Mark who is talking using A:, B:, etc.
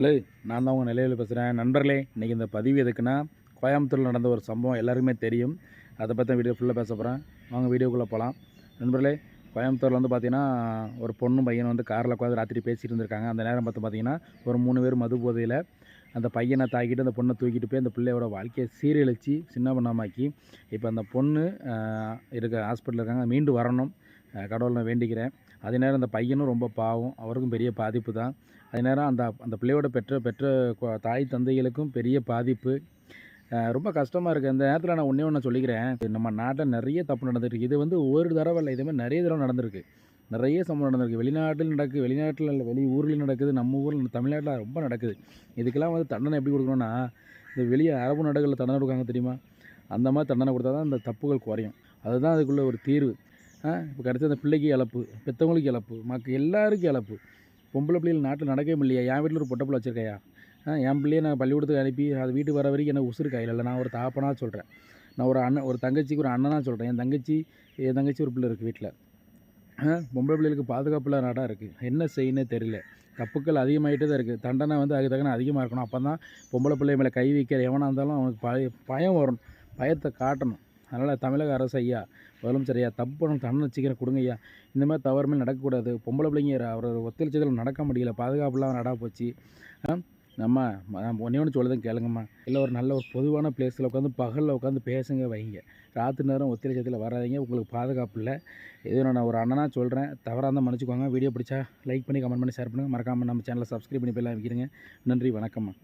A: Hello நான் தான் உங்கள் நிலையில் பேசுகிறேன் நண்பர்களே இன்றைக்கி இந்த பதிவு எதுக்குன்னா கோயம்புத்தூரில் நடந்த ஒரு சம்பவம் எல்லாருக்குமே தெரியும். அதை பற்றி வீடியோ ஃபுல்லாக பேச போகிறேன் வாங்க வீடியோக்குள்ளே போகலாம் நண்பர்களே கோயம்புத்தூரில் வந்து பார்த்திங்கன்னா ஒரு பொண்ணும் பையனும் வந்து காரில் உட்காந்து ராத்திரி பேசிகிட்டு இருந்திருக்காங்க. அந்த நேரம் பார்த்து பார்த்தீங்கன்னா ஒரு மூணு பேர் மது போதையில் அந்த பையனை தாக்கிட்டு அந்த பொண்ணை தூக்கிட்டு போய் அந்த பிள்ளையோட வாழ்க்கையை சீரழித்து சின்ன பண்ணாமாக்கி இப்போ அந்த பொண்ணு இருக்க ஹாஸ்பிட்டலில் இருக்காங்க. மீண்டு வரணும். கடவுளை நான் வேண்டிக்கிறேன். அதே நேரம் அந்த பையனும் ரொம்ப பாவம். அவருக்கும் பெரிய பாதிப்பு தான். அதே நேரம் அந்த அந்த பிள்ளையோட பெற்ற பெற்ற தாய் தந்தைகளுக்கும் பெரிய பாதிப்பு. ரொம்ப கஷ்டமாக இருக்குது அந்த நேரத்தில் நான் ஒன்றே ஒன்று சொல்லிக்கிறேன். நம்ம நாட்டில் நிறைய தப்பு நடந்துருக்கு. இது வந்து ஒரு தடவை இல்லை இதுமாதிரி நிறைய தடவை நடந்திருக்கு. நிறைய சம்பவம் நடந்திருக்கு. வெளிநாட்டில் நடக்குது வெளிநாட்டில் இல்லை வெளி ஊரில் நடக்குது. நம்ம ஊரில் தமிழ்நாட்டில் ரொம்ப நடக்குது. இதுக்கெல்லாம் வந்து தண்டனை எப்படி கொடுக்கணும்னா இந்த வெளியே அரபு நாடுகளில் தண்டனை கொடுக்காங்க தெரியுமா? அந்த மாதிரி தண்டனை கொடுத்தா தான் அந்த தப்புகள் குறையும். அதுதான் அதுக்குள்ள ஒரு தீர்வு. இப்போ கடைசி அந்த பிள்ளைக்கு இழப்பு பெற்றவங்களுக்கு இழப்பு மக்க எல்லாருக்கும் இழப்பு. பொம்பளை பிள்ளைகள் நாட்டில் நடக்கவே முடியலையா? என் வீட்டில் ஒரு பொட்டை பிள்ளை வச்சிருக்கையா? என் பிள்ளையை நான் பள்ளிக்கூடத்துக்கு அனுப்பி அது வீட்டுக்கு வர வரைக்கும் எனக்கு உசுறு கையில். இல்லை நான் ஒரு தாப்பனாக சொல்கிறேன் நான் ஒரு அண்ணன் ஒரு தங்கச்சிக்கு ஒரு அண்ணனாக சொல்கிறேன் என் தங்கச்சி என் தங்கச்சி ஒரு பிள்ளை இருக்குது வீட்டில் பொம்பளை பிள்ளைகளுக்கு பாதுகாப்பில் நாடாக இருக்குது என்ன செய்யணுன்னே தெரியல. தப்புக்கள் அதிகமாகிட்டே தான் இருக்குது தண்டனை வந்து அதுக்கு தக்கன அதிகமாக இருக்கணும். அப்போ தான் பொம்பளை பிள்ளை மேலே கை வைக்கிற எவனாக இருந்தாலும் அவனுக்கு பய பயம் வரும். பயத்தை காட்டணும். அதனால் தமிழக அரசு ஐயா முதலமைச்சர் ஐயா தப்பு பண்ணணும் தண்டனை சீக்கிரம் கொடுங்க ஐயா. இந்த மாதிரி தவறுமே நடக்கக்கூடாது. பொம்பளை பிள்ளைங்க அவர் ஒத்துழைச்சதில் நடக்க முடியல. பாதுகாப்புலாம் இல்லாமல் நடா போச்சு. நம்ம ஒன்றே ஒன்று சொல்லுதான் கேளுங்கம்மா. இல்லை ஒரு நல்ல ஒரு பொதுவான பிளேஸில் உட்காந்து பகலில் உட்காந்து பேசுங்க வைங்க. ராத்திரி நேரம் ஒத்துழைச்சத்தில் வராதீங்க. உங்களுக்கு பாதுகாப்பு இல்லை. இது நான் ஒரு அண்ணனாக சொல்கிறேன் தவறாக இருந்தால் மன்னிச்சுக்கோங்க. வீடியோ பிடிச்சா லைக் பண்ணி கமெண்ட் பண்ணி ஷேர் பண்ணுங்கள் மறக்காமல் நம்ம சேனலை சப்ஸ்கிரைப் பண்ணி போய் வைக்கிறேங்க நன்றி வணக்கம்மா.